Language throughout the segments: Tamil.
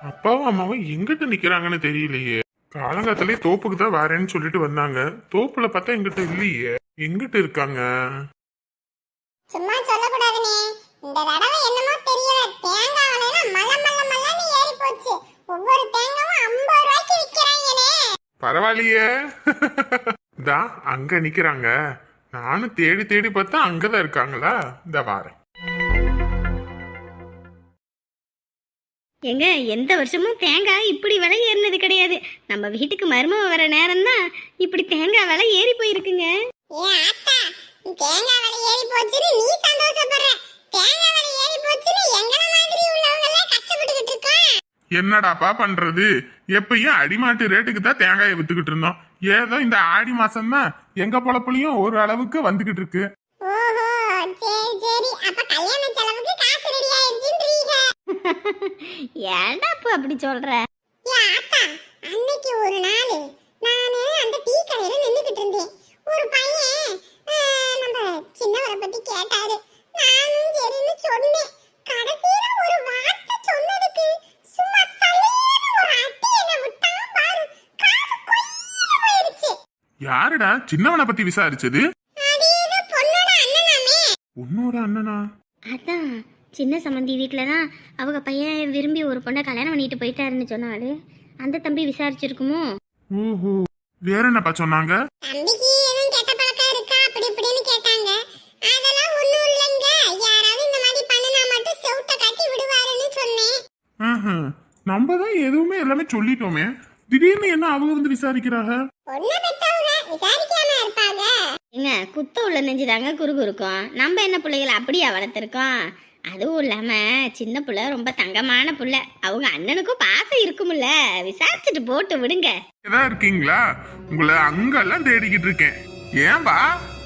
அப்பாவும் அம்மாவும் எங்கிட்ட நிக்கிறாங்கன்னு தெரியலையே. காலங்காத்திலே தோப்புக்கு தான் வரேன்னு சொல்லிட்டு வந்தாங்க. தோப்புல பார்த்தா எங்கிட்ட இல்லையே. எங்கிட்ட இருக்காங்க? சும்மா சொல்லக்கூடாதுனே இந்த தடவை என்னமோ தெரியல. தேங்காய் விலையெல்லாம் மல்ல மல்ல மல்லன்னு ஏறி போச்சு. ஒவ்வொரு தேங்காவும் ஐம்பது ரூபாய்க்கு விற்கிறாங்கனே பரவாயில்லையே. தா அங்க நிக்கிறாங்க. நானும் தேடி தேடி பார்த்தா அங்கதான் இருக்காங்களா? இந்த வாரேன். எங்க எந்த வருஷமும் தேங்காய் இப்படி விலை ஏறினது கிடையாது. நம்ம வீட்டுக்கு மருமக வர நேரம் தான் இப்படி தேங்காய் விலை ஏறி போயிருக்குங்க. தேங்காய் விலை ஏறி போச்சுன்னு நீ சந்தோஷப்படுற. தேங்காய் விலை ஏறி போச்சுன்னு எங்கள மாதிரி உள்ளவங்க எல்லாம் கஷ்டப்பட்டுக்கிட்டு இருக்கோம். என்னடாப்பா பண்றது? எப்பயும் அடிமாட்டு ரேட்டுக்கு தான் தேங்காயை வித்துக்கிட்டு இருந்தோம். ஏதோ இந்த ஆடி மாசம் தான் எங்க பொழப்புலயும் ஒரு அளவுக்கு வந்துகிட்டு இருக்கு. ஓஹோ சரி சரி. அப்ப கல்யாண ஏன்டா இப்போ அப்படி சொல்ற? ஆத்தா அன்னைக்கு ஒரு நாள் நானு அந்த டீ கடையில நின்னுக்கிட்டு இருந்தேன். ஒரு பையன் ஆஹ், நம்ம சின்னவரை பத்தி கேட்டாரு. நானும் சரின்னு சொன்னேன். கடைசியில ஒரு வார்த்தை சொன்னதுக்கு சும்மா சல்லுன்னு ஒரு அடி என்ன விட்டான் பாரு. காது கொய்யில போயிடுச்சு. யாருடா? சின்னவனை பத்தி விசாரிச்சது? அது ஏதோ பொண்ணோட அண்ணனாமே. உன்னோட அண்ணனா? அதான் சின்ன சம்மந்தி வீட்டில் தான் அவங்க பையன் விரும்பி ஒரு பொண்ணை கல்யாணம் பண்ணிட்டு போயிட்டாருன்னு சொன்னாரு அந்த தம்பி விசாரிச்சிருக்குமோ? ஓஹோ வேற என்னப்பா சொன்னாங்க? தம்பிக்கு எதுவும் கெட்ட பழக்கம் இருக்கா? அப்படி இப்படின்னு கேட்டாங்க. அதெல்லாம் ஒண்ணும் இல்லைங்க. யாராவது இந்த மாதிரி பண்ணுனா மட்டும் செவுட்ட கட்டி விடுவாருன்னு சொன்னேன். ஆஹ், நம்ம தான் எதுவுமே எல்லாமே சொல்லிட்டோமே. திடீர்னு என்ன அவங்க வந்து விசாரிக்கிறாங்க? பொண்ணை பெத்தவங்க விசாரிக்காம இருப்பாங்க. ஏங்க குத்த உள்ள நெஞ்சுதாங்க குறுகுறுக்கும். நம்ம என்ன பிள்ளைகளை அப்படியா வளர்த்துருக்கோம்? அதுவும் இல்லாம சின்ன புள்ள ரொம்ப தங்கமான புள்ள. அவங்க அண்ணனுக்கும் பாசம் இருக்கும்ல. விசாரிச்சுட்டு போட்டு விடுங்க. ஏதா இருக்கீங்களா? உங்களை அங்கெல்லாம் தேடிக்கிட்டு இருக்கேன். ஏன்பா?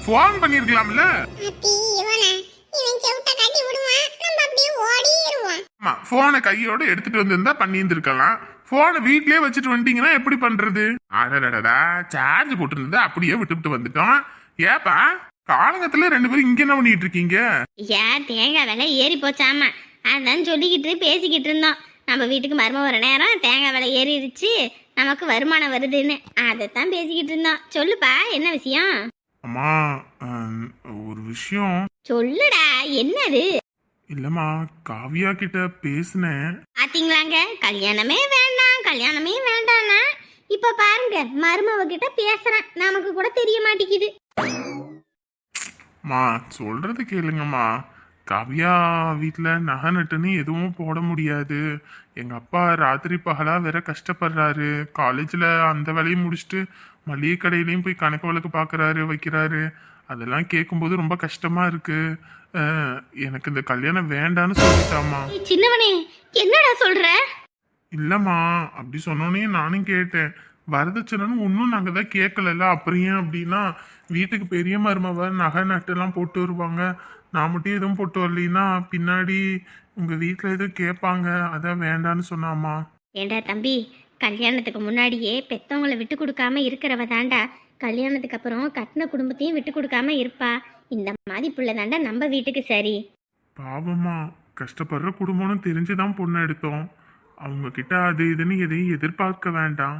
ஃபோன் பண்ணிருக்கலாம்ல? அத்தி இவனா. இவன் செவுட்ட கட்டி விடுவான். நம்ம அப்படியே ஓடிடுவோம். ஆமா போனை கையோட எடுத்துட்டு வந்திருந்தா பண்ணியிருந்திருக்கலாம். போனை வீட்லயே வச்சுட்டு வந்துட்டீங்கன்னா எப்படி பண்றது? அடடடடா சார்ஜ் போட்டுருந்தா அப்படியே விட்டுவிட்டு வந்துட்டோம். ஏப்பா காலங்கத்துல ரெண்டு பேரும் இங்க என்ன பண்ணிட்டு இருக்கீங்க? ஏன் தேங்காய் விலை ஏறி போச்சாமா. அதான் சொல்லிக்கிட்டு பேசிக்கிட்டு இருந்தோம். நம்ம வீட்டுக்கு மரும வர நேரம் தேங்காய் விலை ஏறிடுச்சு. நமக்கு வருமானம் வருதுன்னு. அதைத்தான் பேசிக்கிட்டு இருந்தோம். சொல்லுப்பா என்ன விஷயம்? அம்மா ஒரு விஷயம். சொல்லுடா என்னது? இல்லம்மா காவியா கிட்ட பேசினேன். பாத்தீங்களாங்க? கல்யாணமே வேண்டாம் கல்யாணமே வேண்டாம்னா. இப்ப பாருங்க மருமவ கிட்ட பேசுறேன். நமக்கு கூட தெரிய மாட்டேங்குது. மா சொல்றது கேளுங்கம்மா. காவியா வீட்டில் நகை நட்டுன்னு எதுவும் போட முடியாது. எங்கள் அப்பா ராத்திரி பகலாக வேற கஷ்டப்படுறாரு. காலேஜில் அந்த வேலையும் முடிச்சுட்டு மளிகை கடையிலையும் போய் கணக்கு வழக்கு பார்க்குறாரு வைக்கிறாரு. அதெல்லாம் கேட்கும்போது ரொம்ப கஷ்டமாக இருக்கு. அஹ், எனக்கு இந்த கல்யாணம் வேண்டான்னு சொல்லிட்டாம்மா. சின்னவனே என்னடா சொல்ற? இல்லைம்மா அப்படி சொன்னோன்னே நானும் கேட்டேன். வரதட்சணைன்னு ஒன்றும் நாங்கள் தான் கேட்கலல்ல. அப்புறம் ஏன் அப்படின்னா வீட்டுக்கு பெரிய மருமவ நகை நட்டுலாம் போட்டு வருவாங்க. நான் மட்டும் எதுவும் போட்டு வரலைன்னா பின்னாடி உங்கள் வீட்டில் எதுவும் கேட்பாங்க. அதான் வேண்டான்னு சொன்னாம்மா ஏண்டா தம்பி கல்யாணத்துக்கு முன்னாடியே பெத்தவங்களை விட்டு கொடுக்காம இருக்கிறவ தாண்டா கல்யாணத்துக்கு அப்புறம் கட்டின குடும்பத்தையும் விட்டு கொடுக்காம இருப்பா. இந்த மாதிரி புள்ள தாண்டா நம்ம வீட்டுக்கு சரி. பாவம்மா கஷ்டப்படுற குடும்பம்னு தெரிஞ்சு தான் பொண்ணு எடுத்தோம். அவங்க கிட்ட அது இதுன்னு எதையும் எதிர்பார்க்க வேண்டாம்.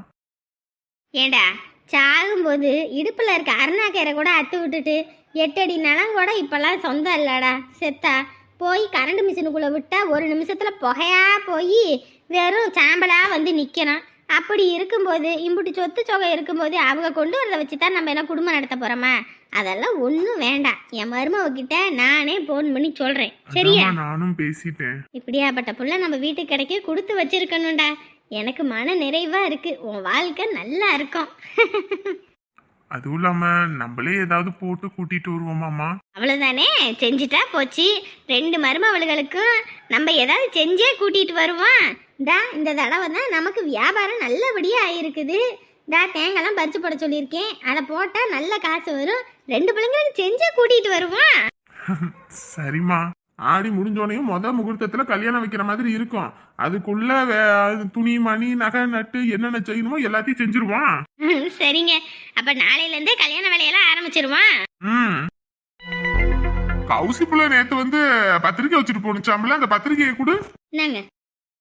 ஏண்டா சாகும்போது இடுப்புல இருக்க அருணாக்கரை கூட அத்து விட்டுட்டு எட்டு அடி நிலம் கூட இப்பெல்லாம் சொந்தம் இல்லடா. செத்தா போய் கரண்ட் மிஷினுக்குள்ள விட்டா ஒரு நிமிஷத்துல புகையா போய் வெறும் சாம்பலா வந்து நிக்கணும். அப்படி இருக்கும்போது இம்புட்டு சொத்து சொகை இருக்கும்போது அவங்க கொண்டு வரதை வச்சு தான் நம்ம என்ன குடும்பம் நடத்த போறோமா? அதெல்லாம் ஒன்றும் வேண்டாம். என் மருமவ கிட்ட நானே ஃபோன் பண்ணி சொல்றேன். சரியா? நானும் பேசிட்டேன். இப்படியாப்பட்ட புள்ள நம்ம வீட்டுக்கு கிடைக்க கொடுத்து வச்சிருக்கணும்டா. எனக்கு மன நிறைவா இருக்கு. உன் வாழ்க்கை நல்லா இருக்கும். அதுவும் இல்லாமல் நம்மளே ஏதாவது போட்டு கூட்டிட்டு வருவோமாம்மா அவ்வளவுதானே? செஞ்சுட்டா போச்சு. ரெண்டு மருமவளுகளுக்கும் நம்ம ஏதாவது செஞ்சே கூட்டிட்டு வருவோம். தா இந்த தடவை தான் நமக்கு வியாபாரம் நல்லபடியா ஆயிருக்குது. தா தேங்காய்லாம் பறிச்சு போட சொல்லியிருக்கேன். அதை போட்டா நல்ல காசு வரும். ரெண்டு பிள்ளைங்களுக்கு செஞ்சே கூட்டிட்டு வருவோம். சரிம்மா. ஆடி முடிஞ்சோனையும் முத முகூர்த்தத்துல கல்யாணம் வைக்கிற மாதிரி இருக்கும். அதுக்குள்ள வே- துணி மணி நகை நட்டு என்னென்ன செய்யணுமோ எல்லாத்தையும் செஞ்சிருவான். சரிங்க. அப்ப நாளையில இருந்தே கல்யாண வேலையெல்லாம் ஆரம்பிச்சிருவோம் ம். கௌசி புள்ள நேத்து வந்து பத்திரிக்கை வச்சுட்டு போனுச்சாம்ல அந்த பத்திரிக்கையை கொடு. என்னங்க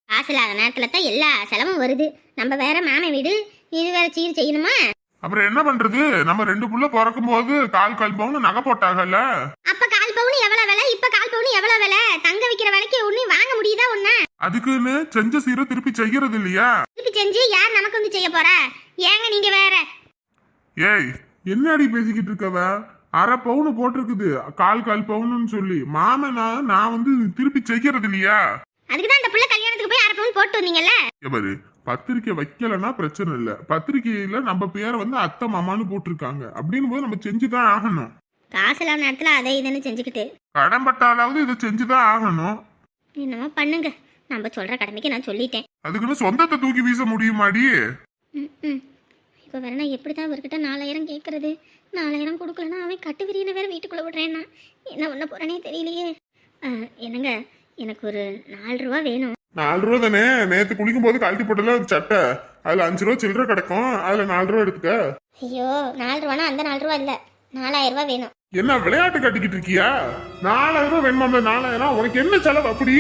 காசு இல்லாத நேரத்துல தான் எல்லா செலவும் வருது. நம்ம வேற மாமன் வீடு இது வேற சீர் செய்யணுமா? அப்புறம் என்ன பண்றது? நம்ம ரெண்டு புள்ள பிறக்கும் போது கால் கால் பவுன் நகை போட்டாங்கல்ல. அப்ப கால் பவுன் எவ்வளவு விலை? இப்ப கால் பவுன் எவ்வளவு விலை? தங்க விக்கிற விலைக்கு ஒண்ணு வாங்க முடியுதா ஒண்ணா? அதுக்குன்னு செஞ்ச சீரை திருப்பி செய்யறது இல்லையா? திருப்பி செஞ்சு யார் நமக்கு வந்து செய்ய போறா? ஏங்க நீங்க வேற? ஏய் என்னடி பேசிக்கிட்டு இருக்கவ? அரை பவுன் போட்டிருக்குது. கால் கால் பவுனுன்னு சொல்லி. மாமனா நான் வந்து திருப்பி செய்யறது இல்லையா? அதுக்கு தான் அந்த புள்ள கல்யாணத்துக்கு போய் அரை பவுன் போட்டு வந்தீங்கல்ல? பாரு பத்திரிக்கை வைக்கலன்னா பிரச்சனை இல்ல. பத்திரிக்கையில நம்ம பேரை வந்து அத்தை மாமான்னு போட்டிருக்காங்க. அப்படின்னு போது நம்ம செஞ்சுதான் ஆகணும். காசு இல்லாத நேரத்துல அதை இதுன்னு செஞ்சுக்கிட்டு. கடன்பட்டாலாவது இதை செஞ்சுதான் ஆகணும். என்னமோ பண்ணுங்க. நம்ம சொல்ற கடமைக்கு நான் சொல்லிட்டேன். அதுக்குன்னு சொந்தத்தை தூக்கி வீச முடியுமாடி? ம். இப்போ வேற நான் எப்படி தான் இவர்கிட்ட நாலாயிரம் கேட்கறது நாலாயிரம் கொடுக்கலன்னா அவன் கட்டு விரியனை வேற வீட்டுக்குள்ளே விடுறேன்னா. என்ன பண்ண போறேனே தெரியலையே. ஆ, என்னங்க? எனக்கு ஒரு நாலு ரூபா வேணும். நாலு ரூபா தானே? நேத்து குளிக்கும் போது கழட்டி போட்டல ஒரு சட்டை. அதுல அஞ்சு ரூபா சில்லறை கிடக்கும். அதுல நாலு ரூபா எடுத்துக்க. ஐயோ நாலு ரூபானா அந்த நாலு ரூபா இல்லை. நாலாயிரம் ரூபா வேணும். என்ன விளையாட்டு கட்டிக்கிட்டு இருக்கியா? நாலாயிரம் ரூபா வேணுமாம்ல நாலாயிரம்? உனக்கு என்ன செலவு அப்படி?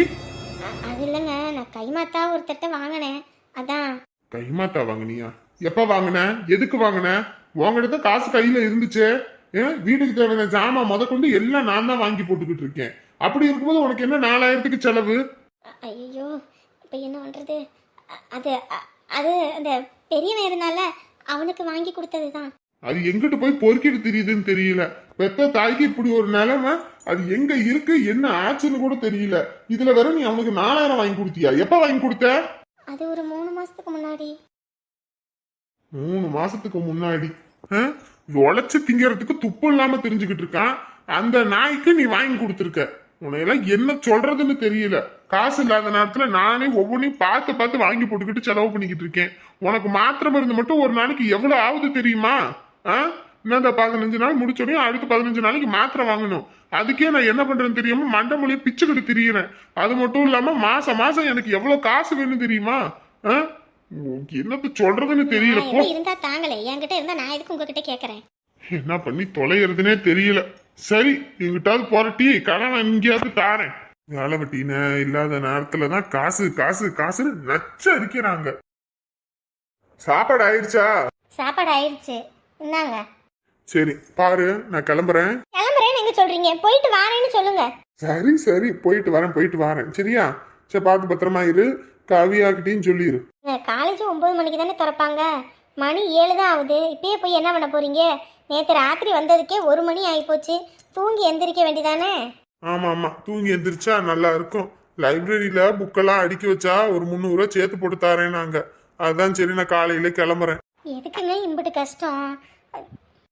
அது இல்லைங்க நான் கைமாத்தா ஒருத்தட்ட வாங்கினேன். அதான். கைமாத்தா வாங்குனியா? எப்ப வாங்குன? எதுக்கு வாங்குன? உங்ககிட்ட காசு கையில இருந்துச்சே. ஏன் வீட்டுக்கு தேவையான ஜாமான் முத கொண்டு எல்லாம் நான் தான் வாங்கி போட்டுக்கிட்டு இருக்கேன். அப்படி இருக்கும்போது உனக்கு என்ன நாலாயிரத்துக்கு செலவு? ஐயோ இப்போ என்ன பண்ணுறது அது அது அந்த பெரியவன் இருந்தால அவனுக்கு வாங்கி கொடுத்தது தான் அது எங்கிட்டு போய் பொறுக்கிட்டு தெரியுதுன்னு தெரியல. பெத்த தாய்க்கு இப்படி ஒரு நிலைமை அது எங்க இருக்கு என்ன ஆச்சுன்னு கூட தெரியல. இதுல வேற நீ அவனுக்கு நாலாயிரம் வாங்கி கொடுத்தியா? எப்ப வாங்கி கொடுத்த? அது ஒரு மூணு மாசத்துக்கு முன்னாடி. மூணு மாசத்துக்கு முன்னாடி? உழைச்சு திங்கறதுக்கு துப்பு இல்லாம தெரிஞ்சுக்கிட்டு இருக்கான். அந்த நாய்க்கு நீ வாங்கி கொடுத்துருக்க. உன்னையெல்லாம் என்ன சொல்றதுன்னு தெரியல. காசு இல்லாத நேரத்துல நானே ஒவ்வொன்றையும் பார்த்து பார்த்து வாங்கி போட்டுக்கிட்டு செலவு பண்ணிக்கிட்டு இருக்கேன். உனக்கு மாத்திரை மருந்து மட்டும் ஒரு நாளைக்கு எவ்வளவு ஆகுது தெரியுமா? ஆ? இந்த பதினஞ்சு நாள் முடிச்சோடனே அடுத்த பதினஞ்சு நாளைக்கு மாத்திரை வாங்கணும். அதுக்கே நான் என்ன பண்றேன்னு தெரியாம மண்டை மொழியை பிச்சுக்கிட்டு திரியிறேன். அது மட்டும் இல்லாம மாசம் மாசம் எனக்கு எவ்வளவு காசு வேணும் தெரியுமா? என்னத்த சொல்றதுன்னு தெரியல. இருந்தா தாங்களே என்கிட்ட இருந்தா நான் எதுக்கு உங்ககிட்ட கேட்கறேன் என்ன பண்ணி தொலைகிறதுனே தெரியல. சரி எங்கிட்டாவது போறட்டி கடன் எங்கேயாவது தாரேன். வேலை வெட்டின இல்லாத நேரத்துல தான் காசு காசு காசுன்னு நச்ச அடிக்கிறாங்க சாப்பாடு ஆயிடுச்சா? சாப்பாடு ஆயிடுச்சு. இந்தாங்க. சரி பாரு நான் கிளம்புறேன். கிளம்புறேன்னு எங்க சொல்றீங்க. போயிட்டு வாரேன்னு சொல்லுங்க. சரி சரி போயிட்டு வரேன் போயிட்டு வரேன். சரியா? சரி பார்த்து பத்திரமா இரு. கவியாக்கிட்டையும் சொல்லிடு காலேஜ் ஒன்பது மணிக்கு தானே திறப்பாங்க? மணி ஏழு தான் ஆகுது. இப்பயே போய் என்ன பண்ண போறீங்க? நேற்று ராத்திரி வந்ததுக்கே ஒரு மணி ஆகிப்போச்சு தூங்கி எந்திரிக்க வேண்டியதானே? ஆமா ஆமா. தூங்கி எந்திரிச்சா நல்லா இருக்கும். லைப்ரரியில புக்கெல்லாம் அடுக்கி வச்சா ஒரு முந்நூறுவா சேர்த்து போட்டு தரேன் நாங்க அதான் சரி நான் காலையில கிளம்புறேன். எதுக்குங்க இம்பிட்டு கஷ்டம்?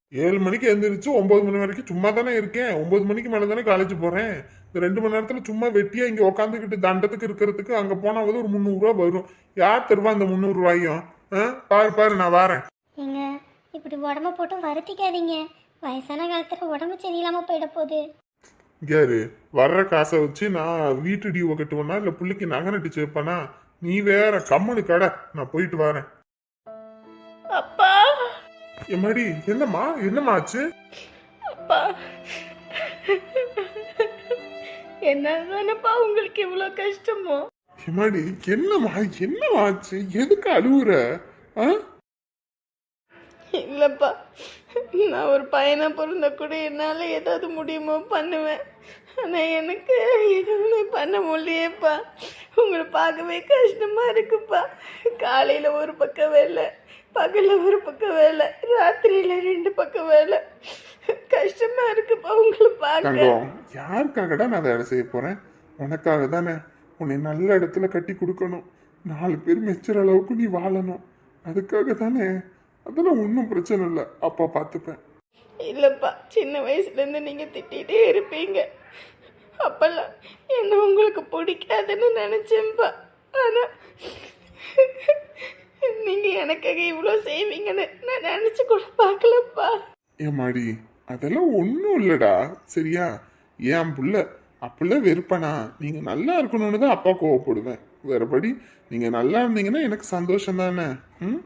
ஏழு மணிக்கு எந்திரிச்சு ஒன்பது மணி வரைக்கும் சும்மா தானே இருக்கேன். ஒன்பது மணிக்கு மேலே தானே காலேஜ் போறேன். இந்த ரெண்டு மணி நேரத்துல சும்மா வெட்டியா இங்க உட்காந்துக்கிட்டு தண்டத்துக்கு இருக்கிறதுக்கு அங்க போனாவது ஒரு முந்நூறுரூவா வரும். யார் தருவா அந்த முந்நூறுரூவாயும் ஆ? பாரு பாரு நான் வரேன். ஏங்க இப்படி உடம்ப போட்டு வருத்திக்காதீங்க. வயசான காலத்துல உடம்பு சரியில்லாம போயிட போகுது. கேரு வர்ற காசை வச்சு நான் வீட்டு டியூவை கட்டுவேனா? இல்லை புள்ளைக்கு நகை நட்டு சேர்ப்பேனா? நீ வேற கம்மனு கடை. நான் போயிட்டு வரேன். எம்மாடி என்னம்மா? என்னம்மா ஆச்சு? அப்பா. என்னதானப்பா உங்களுக்கு இவ்வளோ கஷ்டமோ? எம்மாடி என்னம்மா? என்னம்மா ஆச்சு? எதுக்கு அழுவுற? ஆ? இல்லைப்பா. நான் ஒரு பையனை பிறந்த கூட என்னால் ஏதாவது முடியுமோ பண்ணுவேன். ஆனால் எனக்கு எதுவுமே பண்ண முடியலையேப்பா உங்களை பார்க்கவே கஷ்டமாக இருக்குப்பா. காலையில் ஒரு பக்கம் வேலை பகலில் ஒரு பக்கம் வேலை ராத்திரியில் ரெண்டு பக்கம் வேலை. கஷ்டமாக இருக்குப்பா உங்களை பார்க்க. தங்கம் யாருக்காகடா நான் வேலை செய்ய போறேன்? உனக்காக தானே. உன்னை நல்ல இடத்துல கட்டி கொடுக்கணும். நாலு பேர் மெச்சுற அளவுக்கு நீ வாழணும். அதுக்காக தானே. அதெல்லாம் ஒன்றும் பிரச்சனை இல்லை. அப்பா பார்த்துப்பேன். இல்லைப்பா சின்ன வயசுலேருந்து நீங்கள் திட்டிகிட்டே இருப்பீங்க. அப்போல்லாம் என்ன உங்களுக்கு பிடிக்காதுன்னு நினச்சேன்ப்பா ஆனால் நீங்கள் எனக்காக இவ்வளோ செய்வீங்கன்னு நான் நினச்சி கூட பார்க்கலப்பா. ஏமாடி அதெல்லாம் ஒன்றும் இல்லைடா. சரியா? ஏன் புள்ள? அப்புள்ள வெறுப்பனா? நீங்கள் நல்லா இருக்கணும்னு தான் அப்பா கோவப்படுவேன். வேறபடி நீங்கள் நல்லா இருந்தீங்கன்னா எனக்கு சந்தோஷம் தானே? ம்?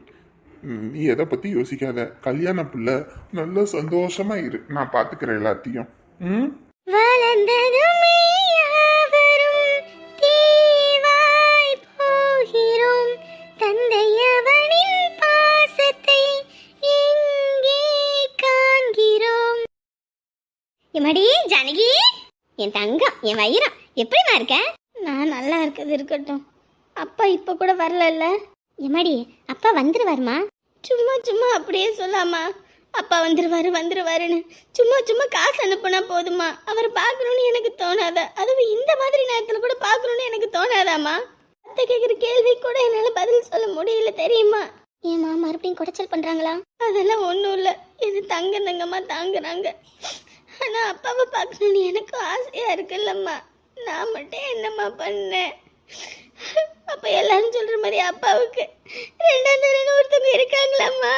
ம், நீ எதை பற்றி யோசிக்காத. கல்யாண புள்ள நல்ல சந்தோஷமா இரு. நான் பார்த்துக்கிறேன் எல்லாத்தையும். ம்? வளர்ந்ததுமே தங்கம் என் வைரம். எப்படிமா இருக்க? நான் நல்லா இருக்கிறது இருக்கட்டும். அப்பா இப்போ கூட வரலல்ல? எம்மாடி அப்பா வந்துருவாருமா சும்மா சும்மா அப்படியே சொல்லாமா அப்பா வந்துருவாரு வந்துருவாருன்னு. சும்மா சும்மா காசு அனுப்புனா போதுமா அவரை பார்க்கணும்னு எனக்கு தோணாதா. அதுவும் இந்த மாதிரி நேரத்தில் கூட பார்க்கணும்னு எனக்கு தோணாதாம்மா? அத்தை கேட்குற கேள்வி கூட என்னால் பதில் சொல்ல முடியல தெரியுமா? ஏம்மா மறுபடியும் குடைச்சல் பண்ணுறாங்களா அதெல்லாம் ஒன்றும் இல்லை. என்ன தங்க தங்கம்மா தாங்குறாங்க. ஆனால் அப்பாவை பார்க்கணும்னு எனக்கும் ஆசையாக இருக்குல்லம்மா. நான் மட்டும் என்னம்மா பண்ணேன்? அப்போ எல்லாரும் சொல்கிற மாதிரி அப்பாவுக்கு ரெண்டாம் தரன்னு ஒருத்தவங்க இருக்காங்களாம்மா.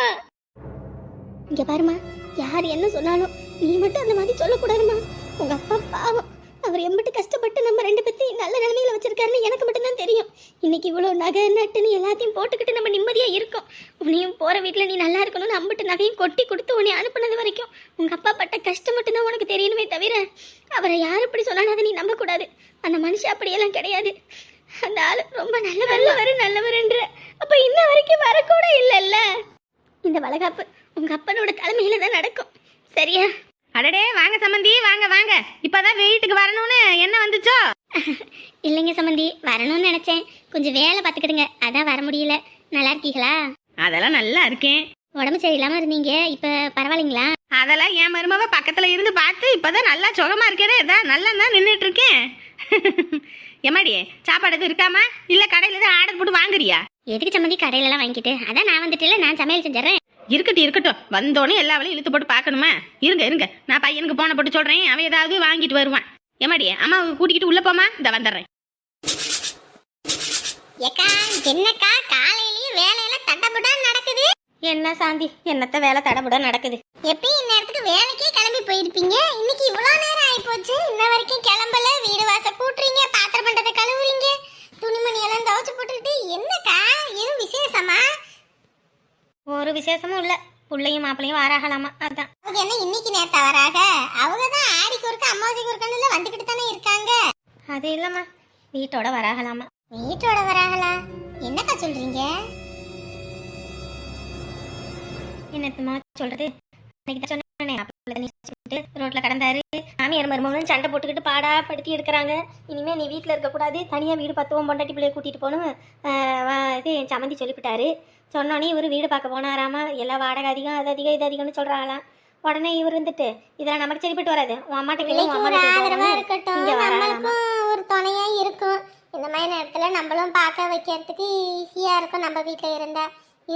இங்கே பாருமா யார் என்ன சொன்னாலும் நீ மட்டும் அந்த மாதிரி சொல்லக்கூடாதுமா உங்கள் அப்பா பாவம். அவர் எம்பிட்டு கஷ்டப்பட்டு நம்ம ரெண்டு பேத்தையும் நல்ல நிலைமையில வச்சிருக்காருன்னு எனக்கு மட்டும்தான் தெரியும். இன்னைக்கு இவ்வளோ நகை நட்டுன்னு எல்லாத்தையும் போட்டுக்கிட்டு நம்ம நிம்மதியாக இருக்கோம். உன்னையும் போற வீட்டில் நீ நல்லா இருக்கணும்னு அம்பிட்டு நகையும் கொட்டி கொடுத்து உன்னை அனுப்புனது வரைக்கும் உங்க அப்பா பட்ட கஷ்டம் மட்டும்தான் உனக்கு தெரியணுமே தவிர அவரை யார் இப்படி சொன்னாலும் அதை நீ நம்பக்கூடாது. அந்த மனுஷன் அப்படியெல்லாம் கிடையாது. அந்த ஆளு ரொம்ப நல்லவர் நல்லவருன்ற அப்போ இன்ன வரைக்கும் வரக்கூட இல்லைல்ல. இந்த வளகாப்பு உங்க அப்பனோட தலைமையில் தான் நடக்கும். சரியா? அடடே வாங்க சம்மந்தி வாங்க வாங்க. இப்பதான் வீட்டுக்கு வரணும்னு என்ன வந்துச்சோ? இல்லைங்க சம்மந்தி வரணும்னு நினைச்சேன். கொஞ்சம் வேலை பார்த்துக்கிடுங்க. அதான் வர முடியல. நல்லா இருக்கீங்களா? அதெல்லாம் நல்லா இருக்கேன். உடம்பு சரியில்லாம இருந்தீங்க. இப்ப பரவாயில்லைங்களா? அதெல்லாம் என் மருமவ பக்கத்துல இருந்து பார்த்து இப்பதான் நல்லா சுகமா இருக்கேனே. இதான் நல்லா தான் நின்றுட்டு இருக்கேன் எம்மாடி சாப்பாடு எதுவும் இருக்காமா? இல்ல கடையில தான் ஆர்டர் போட்டு வாங்குறியா? எதுக்கு சம்மந்தி கடையில எல்லாம் வாங்கிட்டு அதான் நான் வந்துட்டு நான் சமையல் செஞ்சிடறேன். இருக்கட்டும் இருக்கட்டும். வந்தோடனே எல்லா வேலையும் இழுத்து போட்டு பார்க்கணுமா? இருங்க இருங்க. நான் பையனுக்கு போன போட்டு சொல்றேன். அவன் ஏதாவது வாங்கிட்டு வருவான். எம்மாடி அம்மா கூட்டிக்கிட்டு உள்ள போமா இந்த வந்துடுறேன். ஏக்கா என்னக்கா காலையிலயே வேலையெல்லாம் தட்டப்பட்டா நடக்குது? என்ன சாந்தி என்னத்த வேலை தடபுட நடக்குது? எப்பயும் இந்நேரத்துக்கு வேலைக்கே கிளம்பி போயிருப்பீங்க? இன்னைக்கு இவ்வளவு நேரம் ஆயிப்போச்சு. இன்ன வரைக்கும் கிளம்பல. வீடு வாசல் கூட்டுறீங்க. பாத்திரம் பண்டத்தை கழுவுறீங்க. துணிமணி எல்லாம் துவைச்சு போட்டுக்கிட்டு என்னக்கா எதுவும் விசேஷமா? ஒரு விசேஷமும் இல்ல. புள்ளையும் மாப்பிள்ளையும் வாராகலாமா? அதான். அவங்க என்ன இன்னைக்கு நேத்தா வராக? அவங்க தான் ஆடிக்கு ஒருக்க அமாவாசைக்கு ஒருக்கன்னு வந்துகிட்டு தானே இருக்காங்க. அது இல்லம்மா. வீட்டோட வராகலாமா? வீட்டோட வராங்களா என்னக்கா சொல்றீங்க? என்னத்தம்மா சொல்றது? அன்னைக்கு தான் சொன்னேனே, வச்சுக்கிட்டு ரோட்ல கடந்தாரு. மாமியார் மருமகனும் சண்டை போட்டுக்கிட்டு பாடா படுத்தி எடுக்கிறாங்க. இனிமே நீ வீட்டில் இருக்கக்கூடாது தனியா வீடு பத்துவோம் பொண்டாட்டி பிள்ளைய கூட்டிட்டு போகணும். இது என் சம்மந்தி சொல்லிவிட்டாரு. சொன்னோன்னே இவர் வீடு பார்க்க போனாராமா? எல்லாம் வாடகை அதிகம் அது அதிகம் இது அதிகம்னு சொல்றாங்களாம் உடனே இவர் இருந்துட்டு இதெல்லாம் நமக்கு சரிப்பட்டு வராது. உன் அம்மாட்ட. இருக்கட்டும். நம்மளுக்கும் ஒரு துணையா இருக்கும். இந்த மாதிரி நேரத்துல நம்மளும் பார்க்க வைக்கிறதுக்கு ஈஸியா இருக்கும் நம்ம வீட்ல இருந்தா.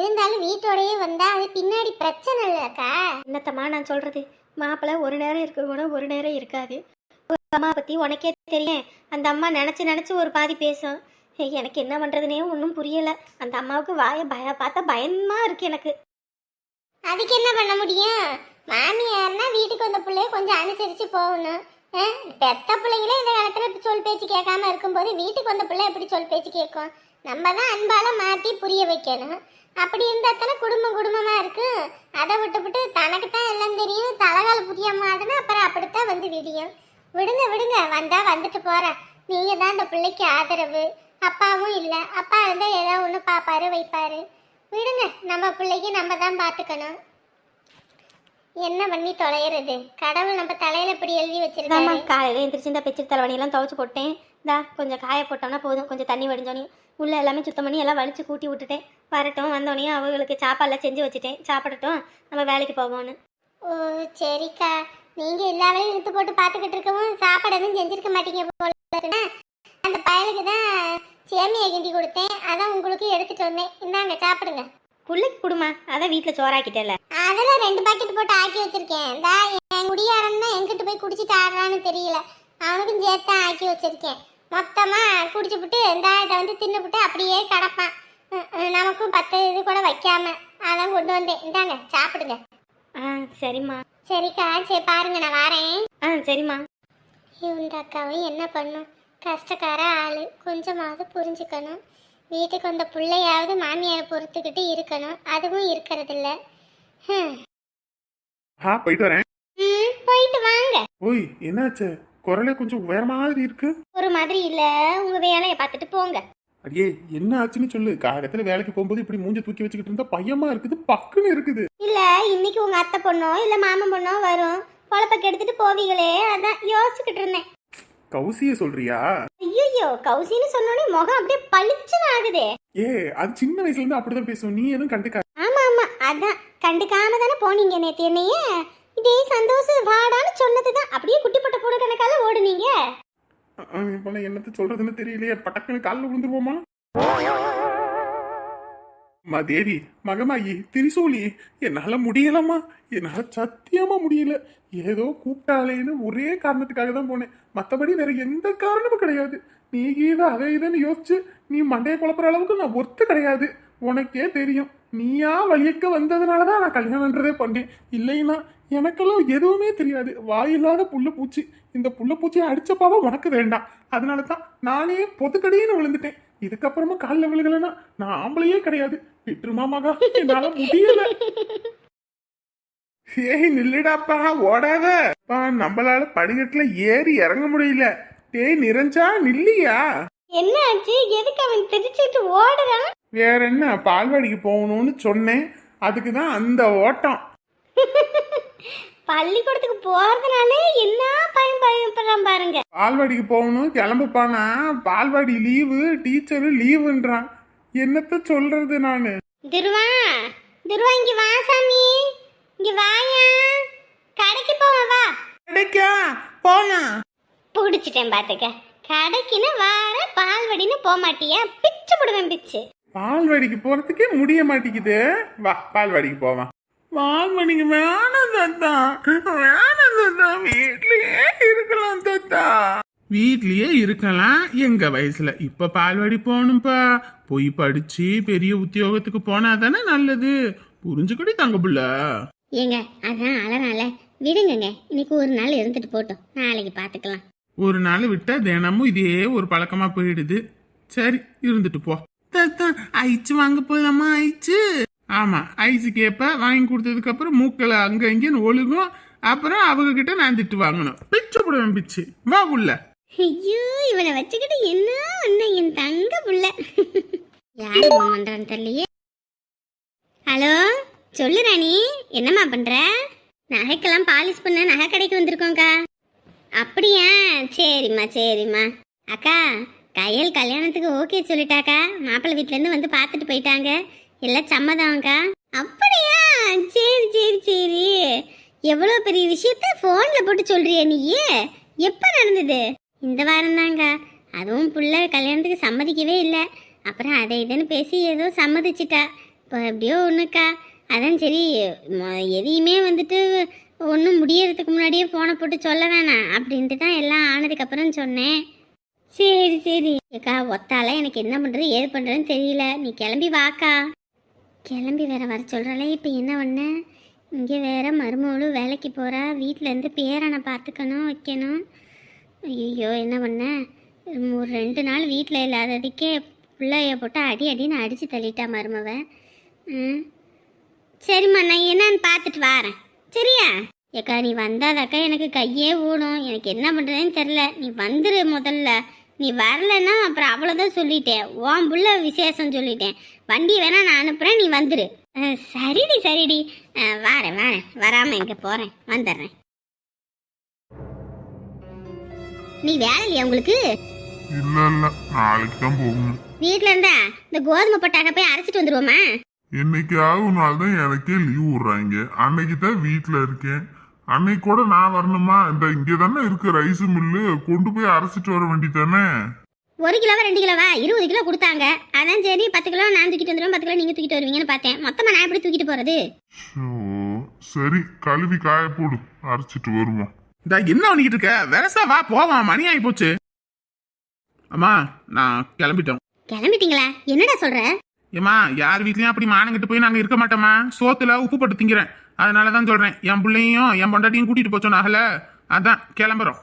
இருந்தாலும் வீட்டோடயே வந்தா அது பின்னாடி பிரச்சனை இல்லக்கா. என்னத்தம்மா நான் சொல்றது? மாப்பிள்ளை ஒரு நேரம் இருக்க ஒரு நேரம் இருக்காது. ஒரு அம்மா பத்தி உனக்கே தெரியும். அந்த அம்மா நினைச்சு நினைச்சு ஒரு பாதி பேசும். எனக்கு என்ன பண்றதுனே ஒன்றும் புரியல. அந்த அம்மாவுக்கு வாய பய பார்த்தா பயமா இருக்கு எனக்கு. அதுக்கு என்ன பண்ண முடியும்? மாமியார்னா வீட்டுக்கு வந்த பிள்ளைய கொஞ்சம் அனுசரிச்சு போகணும். பெத்த பிள்ளைங்களே இந்த காலத்துல இப்படி சொல் பேச்சு கேட்காம இருக்கும்போது வீட்டுக்கு வந்த பிள்ளை எப்படி சொல் பேச்சு கேட்கும்? நம்ம தான் அன்பால மாத்தி புரிய வைக்கணும். அப்படி இருந்தா தானே குடும்பம் குடும்பமா இருக்கும் அதை விட்டுவிட்டு தனக்கு தான் எல்லாம் தெரியும் தலகால புரிய மாட்டேன்னா அப்புறம் அப்படித்தான் வந்து விடியும். விடுங்க விடுங்க வந்தா வந்துட்டு போறேன் நீங்க தான் இந்த பிள்ளைக்கு ஆதரவு. அப்பாவும் இல்லை. அப்பா இருந்தா ஏதோ ஒன்று பாப்பாரு வைப்பாரு. விடுங்க நம்ம பிள்ளைக்கு நம்ம தான் பார்த்துக்கணும் என்ன பண்ணி தொலைகிறது கடவுள் நம்ம தலையில இப்படி எழுதி வச்சிருக்காங்க காலையில எந்திரிச்சு இந்த பெச்சு தலைவணியெல்லாம் துவைச்சு போட்டேன். இந்தா கொஞ்சம் காய போட்டோம்னா போதும். கொஞ்சம் தண்ணி வடிஞ்சோன்னே உள்ள எல்லாமே சுத்தம் பண்ணி எல்லாம் வலிச்சு கூட்டி விட்டுட்டேன். வரட்டும் வந்தோடனே அவங்களுக்கு சாப்பாடுலாம் செஞ்சு வச்சுட்டேன். சாப்பிடட்டும் நம்ம வேலைக்கு போவோம்னு. ஓ சரிக்கா. நீங்க எல்லா வேலையும் இழுத்து போட்டு பார்த்துக்கிட்டு இருக்கவும் சாப்பாடு எதுவும் செஞ்சிருக்க மாட்டீங்க போல. அந்த பயலுக்கு தான் சேமியா கிண்டி கொடுத்தேன். அதான் உங்களுக்கு எடுத்துட்டு வந்தேன். இந்தாங்க சாப்பிடுங்க. பிள்ளைக்கு கொடுமா. அதான் வீட்டில் சோறாக்கிட்டேல அதெல்லாம் ரெண்டு பாக்கெட் போட்டு ஆக்கி வச்சிருக்கேன். இந்தா என் குடியாரன் தான் எங்கிட்டு போய் குடிச்சிட்டு ஆடுறான்னு தெரியல. அவனுக்கும் சேர்த்து ஆக்கி வச்சிருக்கேன். மொத்தமா குடிச்சுப்புட்டு இந்தா இதை வந்து தின்னுபிட்டு அப்படியே கிடப்பான். நமக்கும் பத்து இது கூட வைக்காம அதான் கொண்டு வந்தேன். இந்தாங்க சாப்பிடுங்க. ஆ சரிம்மா. சரிக்கா சரி பாருங்க நான் வரேன். ஆ சரிம்மா. இந்த அக்காவும் என்ன பண்ணும்? கஷ்டக்கார ஆளு. கொஞ்சமாவது புரிஞ்சுக்கணும். வீட்டுக்கு வந்த பிள்ளையாவது மாமியாரை பொறுத்துக்கிட்டு இருக்கணும். அதுவும் இருக்கிறதில்ல. ஆ போயிட்டு வரேன். ம், போயிட்டு வாங்க. ஓய் என்னாச்சு? குரலே கொஞ்சம் வேற மாதிரி இருக்கு. ஒரு மாதிரி இல்லை. உங்கள் வேலையை பார்த்துட்டு போங்க. அடியே என்ன ஆச்சுன்னு சொல்லு. காலத்துல வேலைக்கு போகும்போது இப்படி மூஞ்ச தூக்கி வச்சுக்கிட்டு இருந்தா பயமா இருக்குது பக்குன்னு இருக்குது. இல்லை இன்னைக்கு உங்கள் அத்தை பொண்ணோ இல்லை மாமன் பொண்ணோ வரும். பொழப்ப கெடுத்துட்டு போவீங்களே அதான் யோசிச்சுக்கிட்டு இருந்தேன். கௌசிய சொல்றியா? ஐயோ கௌசின்னு சொன்னோடனே முகம் அப்படியே பளிச்சுன்னு ஆகுதே. ஏ அது சின்ன வயசுல இருந்து அப்படிதான் பேசுவோம். நீ எதுவும் கண்டுக்க ஆமா ஆமா அதான். கண்டுக்காம தானே போனீங்க நேத்து என்னைய? இதே சந்தோஷம் வாடான்னு சொன்னதுதான். அப்படியே குட்டி போட்ட பூனை கணக்கால ஓடுனீங்க. இப்பெல்லாம் என்னத்த சொல்றதுன்னு தெரியலையே. பட்டக்குன்னு காலில் விழுந்துருவோமா? மா தேவி மகமாயி திரிசூலி என்னால முடியலம்மா. என்னால சத்தியமா முடியல. ஏதோ கூப்பிட்டாலேன்னு ஒரே காரணத்துக்காக தான் போனேன். மற்றபடி வேற எந்த காரணமும் கிடையாது. நீ கீதை அதை இதுன்னு யோசிச்சு நீ மண்டையை குழப்புற அளவுக்கு நான் ஒர்த்து கிடையாது. உனக்கே தெரியும். நீயா வழியக்க வந்ததுனால தான் நான் கல்யாணன்றதே பண்ணேன். இல்லைன்னா எனக்கெல்லாம் எதுவுமே தெரியாது. வாயில்லாத புள்ள பூச்சி. இந்த புள்ள பூச்சியை அடிச்சப்பாவா உனக்கு வேண்டாம் அதனால தான் நானே பொதுக்கடின்னு விழுந்துட்டேன். இதுக்கப்புறமா காலில் விழுகலைன்னா நான் ஆம்பளையே கிடையாது. விட்டுருமா மகா என்னால முடியல. ஏய் நில்லுடாப்பா. ஓடாத. பா நம்மளால படிக்கட்டுல ஏறி இறங்க முடியல. டேய் நிறைஞ்சா நில்லியா? என்ன ஆச்சு? எதுக்கு அவன் திரிச்சிட்டு ஓடுறான்? வேற என்ன? பால்வாடிக்கு போகணும்னு சொன்னேன். அதுக்கு தான் அந்த ஓட்டம். பள்ளிக்கூடத்துக்கு போறதுனாலே என்ன பயம் பயப்படுறான் பாருங்க. பால்வாடிக்கு போகணும் கிளம்புப்பானா? பால்வாடி லீவு டீச்சரு லீவுன்றான். என்னத்த சொல்றது நானு? துருவா துருவா இங்க வா சாமி. இங்க வாயா. கடைக்கு போவா வா. கிடைக்கா? போனா பிடிச்சிட்டேன் பாத்துக்க. கடைக்குன்னு வார பால்வடின்னு போக மாட்டியா? பிச்சு போடுவேன் பிச்சு. பால்வாடிக்கு போறதுக்கே முடிய மாட்டேங்குது வா பால்வாடிக்கு போவான் பால்வாடிக்கு வேணாம் தாத்தா. வேணாம் தாத்தா. வீட்லயே இருக்கலாம் தாத்தா. வீட்லயே இருக்கலாம். எங்க வயசுல இப்ப பால்வாடி போகணும்ப்பா போய் படிச்சு பெரிய உத்தியோகத்துக்கு போனா தானே நல்லது. புரிஞ்சுக்கடி தங்க புள்ள ஏங்க அதான் அலறால விடுங்கங்க. இன்னைக்கு ஒரு நாள் இருந்துட்டு போட்டோம். நாளைக்கு பாத்துக்கலாம். ஒரு நாள் விட்டா தினமும் இதே ஒரு பழக்கமா போயிடுது. சரி இருந்துட்டு போ. தாத்தா ஐச்சு வாங்க போலாமா ஐச்சு? ஆமாம் ஐஸு கேப்பை வாங்கி கொடுத்ததுக்கப்புறம் மூக்கில் அங்கே இங்கன்னு ஒழுகும். அப்புறம் அவங்க கிட்ட நான் திட்டு வாங்கணும். பிச்சு போடுவேன் பிச்சு வா உள்ள ஐயோ இவனை வச்சுக்கிட்டு என்ன ஒண்ணு என் தங்க புள்ள? யாரு போன் பண்றான்னு தெரியலையே. ஹலோ சொல்லு ராணி என்னம்மா பண்ற? நகைக்கெல்லாம் பாலிஷ் பண்ண நகை கடைக்கு வந்திருக்கோங்க்கா அப்படியா? சரிம்மா சரிம்மா. அக்கா கையல் கல்யாணத்துக்கு ஓகே சொல்லிட்டாக்கா. மாப்பிள்ளை வீட்டிலேருந்து வந்து பார்த்துட்டு போயிட்டாங்க. எல்லாம் சம்மதம்க்கா அப்படியா? சரி சரி சரி. எவ்வளோ பெரிய விஷயத்த ஃபோனில் போட்டு சொல்கிறியா நீயே? எப்போ நடந்தது? இந்த வாரம் தாங்க அதுவும் புள்ள கல்யாணத்துக்கு சம்மதிக்கவே இல்லை. அப்புறம் அதை இதுன்னு பேசி ஏதோ சம்மதிச்சிட்டா. இப்போ எப்படியோ ஒன்றுக்கா அதான் சரி எதையுமே வந்துட்டு ஒன்றும் முடியறதுக்கு முன்னாடியே ஃபோனை போட்டு சொல்ல வேணாம் அப்படின்ட்டு தான் எல்லாம் ஆனதுக்கப்புறம் சொன்னேன். சரி சரி. அக்கா ஒத்தால எனக்கு என்ன பண்ணுறது ஏது பண்ணுறதுன்னு தெரியல. நீ கிளம்பி வாக்கா. கிளம்பி வேற வர சொல்கிறாளே இப்போ என்ன பண்ண இங்கே வேற மருமகளும் வேலைக்கு போகிறா வீட்டிலேருந்து பேரனை பார்த்துக்கணும் வைக்கணும். ஐயோ என்ன பண்ண ஒரு ரெண்டு நாள் வீட்டில் இல்லாததுக்கே பிள்ளைய போட்டு அடி அடின்னு அடித்து தள்ளிட்டா மருமவன் சரிம்மா நான் என்னன்னு பார்த்துட்டு வரேன். சரியா? ஏக்கா நீ வந்தாதாக்கா எனக்கு கையே ஓடும் எனக்கு என்ன பண்ணுறதுன்னு தெரில நீ வந்துடு முதல்ல. நீ வரலைன்னா அப்புறம் அவ்வளோதான் சொல்லிட்டேன். உன் புள்ள விசேஷம் சொல்லிட்டேன். வண்டி வேணா நான் அனுப்புகிறேன் நீ வந்துரு. அஹ், சரிடி சரிடி. வாரேன் வாரேன். வராமல் எங்கே போகிறேன் வந்துடுறேன். நீ வேலை இல்லையா உங்களுக்கு? இல்ல இல்ல. நாளைக்கு தான் போகணும். வீட்டில் இருந்தா இந்த கோதுமை போட்டாக்க போய் அரைச்சிட்டு வந்துருவோமா? என்னைக்காவது ஒரு நாள் தான் எனக்கே லீவ் விடுறாங்க. அன்னைக்கு தான் வீட்டில் இருக்கேன். அன்னைக்கு கூட நான் வரணுமா? இந்த இங்கே தானே இருக்கு ரைஸ் மில்லு கொண்டு போய் அரைச்சிட்டு வர வேண்டி தானே ஒரு கிலோவா ரெண்டு கிலோவா? இருபது கிலோ கொடுத்தாங்க. அதான் சரி பத்து கிலோ நான் தூக்கிட்டு வந்துடுவேன். பத்து கிலோ நீங்கள் தூக்கிட்டு வருவீங்கன்னு பார்த்தேன். மொத்தமாக நான் எப்படி தூக்கிட்டு போகிறது சரி கழுவி காய போடு. அரைச்சிட்டு வருவோம். இந்த என்ன பண்ணிக்கிட்டு இருக்க? வெரசா வா போவான் மணி ஆகி போச்சு. அம்மா நான் கிளம்பிட்டோம். கிளம்பிட்டீங்களா? என்னடா சொல்ற? ஏம்மா யார் வீட்லயும் அப்படி மானங்கிட்டு போய் நாங்க இருக்க மாட்டோமா சோத்துல உப்பு போட்டு திங்கிறேன். அதனால தான் சொல்றேன் என் பிள்ளையும் என் பொண்டாட்டியும் கூட்டிட்டு போச்சோம் நகல அதான் கிளம்புறோம்.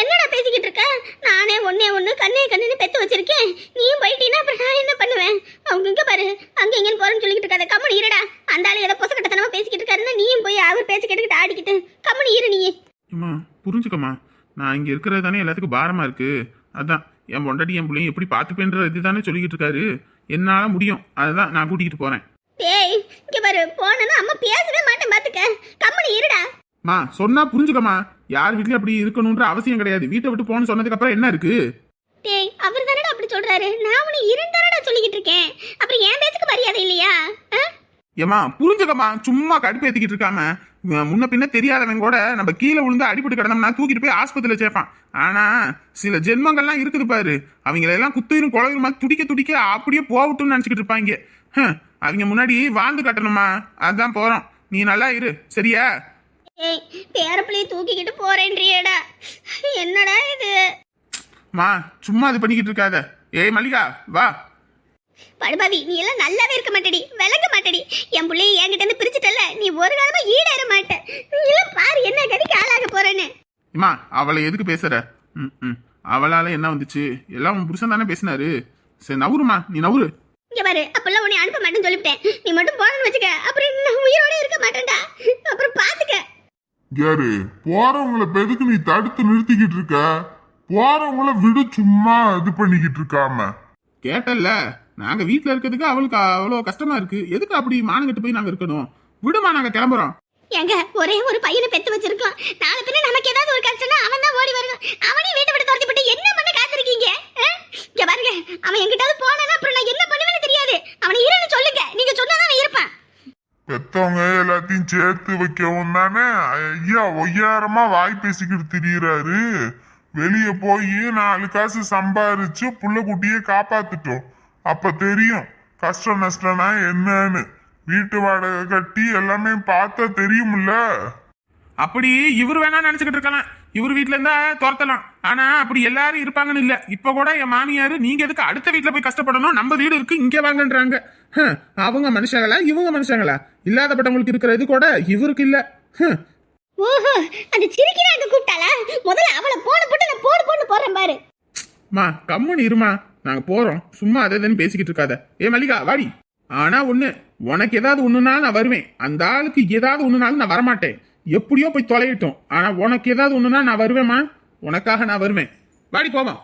என்னடா பேசிக்கிட்டு இருக்க? நானே ஒன்னே ஒன்று கண்ணே கண்ணுன்னு பெத்து வச்சிருக்கேன். நீயும் போயிட்டீன்னா அப்புறம் நான் என்ன பண்ணுவேன்? அவங்க இங்க பாரு அங்க எங்கன்னு போறேன்னு சொல்லிக்கிட்டு இருக்காத. கம்மனி இருடா. அந்த ஆளு ஏதோ பொசக்கட்டத்தனமா பேசிக்கிட்டு இருக்காருன்னா நீயும் போய் அவர் பேச்சு கேட்டுக்கிட்டு ஆடிக்கிட்டு கம்மனி இரு நீ ஏம்மா புரிஞ்சுக்கம்மா. நான் இங்க இருக்கிறது தானே எல்லாத்துக்கும் பாரமா இருக்கு. அதான் என் பொண்டாட்டி என் பிள்ளையும் எப்படி பார்த்துப்பேன்ற இதுதானே சொல்லிக்கிட்டு இருக்காரு. என்னால முடியும். அதுதான் நான் கூட்டிகிட்டு போறேன். டேய் இங்க பாரு போனேன்னா அம்மா பேசவே மாட்டேன் பாத்துக்க. கம்மனி இருடா. மா சொன்னா புரிஞ்சுக்கம்மா. யார் வீட்லயும் அப்படி இருக்கணும்ன்ற அவசியம் கிடையாது. வீட்டை விட்டு போன்னு சொன்னதுக்கு அப்புறம் என்ன இருக்கு? டேய் அவர் தானடா அப்படி சொல்றாரு. நான் உன்னை இருந்தானடா சொல்லிக்கிட்டு இருக்கேன். அப்புறம் என் பேச்சுக்கு மரியாதை இல்லையா? ஆ? ஏமா புரிஞ்சுக்கம்மா சும்மா கடுப்பு ஏத்திக்கிட்டு இருக்காம முன்ன பின்ன தெரியாதவன் கூட நம்ம கீழே விழுந்து அடிபட்டு கிடந்தோம்னா தூக்கிட்டு போய் ஆஸ்பத்திரியில சேர்ப்பான். ஆனா சில ஜென்மங்கள்லாம் இருக்குது பாரு. அவங்கள எல்லாம் குத்துயிரும் குழந்தைமா துடிக்க துடிக்க அப்படியே போகட்டும்னு நினைச்சுக்கிட்டு இருப்பாங்க. அவங்க முன்னாடி வாழ்ந்து காட்டணுமா? அதான் போறோம். நீ நல்லா இரு. சரியா? ஏய் பேரப்பிள்ளையை தூக்கிக்கிட்டு போறேன்றியேடா. என்னடா இது? மா சும்மா இது பண்ணிக்கிட்டு இருக்காத. ஏய் மல்லிகா வா. படுபாவி நீ எல்லாம் நல்லாவே இருக்க மாட்டடி விளங்க மாட்டடி. என் பிள்ளைய என்கிட்ட இருந்து பிரிச்சுட்டல நீ ஒரு காலமா ஈடேற மாட்ட. நீ எல்லாம் பாரு என்ன கதிக்கு ஆளாக போறேன்னு. இம்மா அவளை எதுக்கு பேசுற? ம் ம். அவளால என்ன வந்துச்சு? எல்லாம் உன் புருஷன் தானே பேசினாரு. சரி நவுருமா நீ நவுரு. இங்க பாரு அப்பெல்லாம் உன்னை அனுப்ப மாட்டேன்னு சொல்லிவிட்டேன். நீ மட்டும் போனன்னு வச்சுக்க அப்புறம் நான் உயிரோட இருக்க மாட்டேன்டா. அப்புறம் பாத்துக்க. யாரு போறவங்கள இப்ப எதுக்கு நீ தடுத்து நிறுத்திக்கிட்டு இருக்க? போறவங்கள விடு சும்மா இது பண்ணிக்கிட்டு இருக்காம. கேட்டல்ல. நாங்க வீட்ல இருக்கிறதுக்கு அவளுக்கு அவ்வளோ கஷ்டமா இருக்கு. எதுக்கு அப்படி மானங்கிட்டு போய் நாங்க இருக்கணும்? விடுமா நாங்க கிளம்புறோம். ஏங்க ஒரே ஒரு பையனை பெத்து வச்சிருக்கோம். நாளை பின்ன நமக்கு ஏதாவது ஒரு கஷ்டம்னா அவன் தான் ஓடி வரணும். அவனையும் வீட்டை விட்டு துரத்தி விட்டு என்ன பண்ண காத்திருக்கீங்க? இங்க பாருங்க அவன் எங்கிட்டாவது போனானா அப்புறம் நான் என்ன பண்ணுவேன்னு தெரியாது. அவனை இருன்னு சொல்லுங்க. நீங்க சொன்னாதான் அவன் இருப்பான். பெத்தவங்க எல்லாத்தையும் சேர்த்து வைக்கவும் தானே? ஐயா ஒய்யாரமா வாய் பேசிக்கிட்டு திரியிறாரு. வெளியே போய் நாலு காசு சம்பாரிச்சு புள்ள குட்டியை காப்பாத்துட்டோம். அப்ப தெரியும் கஷ்டம் நஷ்டம்னா என்னன்னு. வீட்டு வாடகை கட்டி எல்லாமே பார்த்தா தெரியும்ல. அப்படி இவர் வேணா நினைச்சுக்கிட்டு இருக்கலாம். இவர் வீட்ல இருந்தா துரத்தலாம். ஆனா அப்படி எல்லாரும் இருப்பாங்கன்னு இல்ல. இப்ப கூட என் மாமியாரு நீங்க எதுக்கு அடுத்த வீட்ல போய் கஷ்டப்படணும்? நம்ம வீடு இருக்கு இங்க வாங்கன்றாங்க. அவங்க மனுஷங்களா இவங்க மனுஷங்களா? இல்லாதப்பட்டவங்களுக்கு இருக்கிற இது கூட இவருக்கு இல்ல. ஓஹோ அந்த சிரிக்கிறா அங்க கூப்பிட்டாளா? முதல்ல அவளை போன போட்டு நான் போடு போட்டு போறேன் பாரு. மா கம்முன்னு இருமா. நாங்கள் போகிறோம் சும்மா அதை இதுன்னு பேசிக்கிட்டு இருக்காத. ஏ மல்லிகா வாடி. ஆனால் ஒன்று உனக்கு ஏதாவது ஒன்றுனாலும் நான் வருவேன். அந்த ஆளுக்கு ஏதாவது ஒன்றுனாலும் நான் வரமாட்டேன். எப்படியோ போய் தொலையிட்டோம். ஆனால் உனக்கு ஏதாவது ஒன்றுனா நான் வருவேம்மா. உனக்காக நான் வருவேன். வாடி போவோம்.